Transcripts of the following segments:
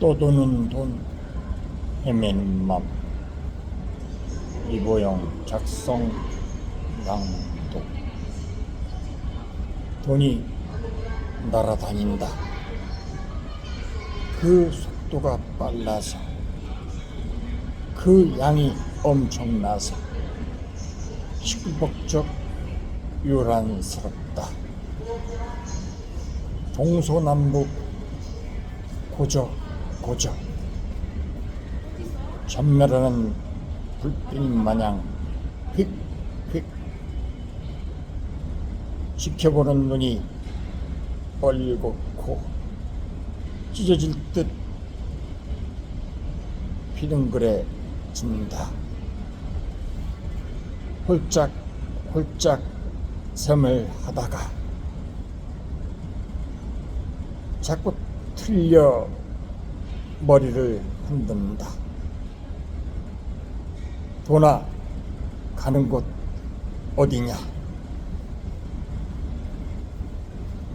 또 도는 돈 헤매는 맘. 이보영 작성 낭독. 돈이 날아다닌다. 그 속도가 빨라서 그 양이 엄청나서 시끌벅적 요란스럽다. 동서남북 고저 고저 전멸하는 불빛 마냥 휙휙 지켜보는 눈이 뻘겋고 찢어질 듯 비등그레진다. 홀짝 홀짝 섬을 하다가 자꾸 틀려 머리를 흔든다. 도나 가는 곳 어디냐?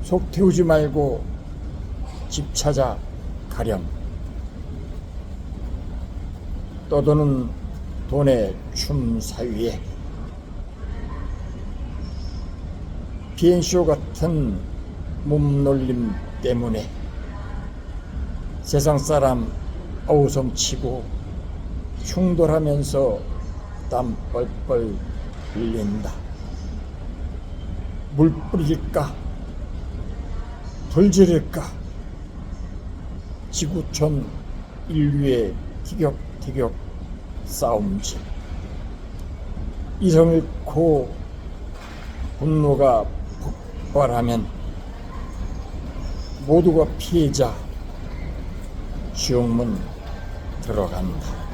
속 태우지 말고 집 찾아 가렴. 떠도는 돈의 춤 사이에 비행쇼 같은 몸놀림 때문에 세상 사람 어우성 치고 흉돌하면서 땀 뻘뻘 흘린다. 물 뿌릴까? 돌지를까? 지구촌 인류의 티격태격 싸움질. 이성을 잃고 분노가 폭발하면 모두가 피해자 지옥문 들어간다.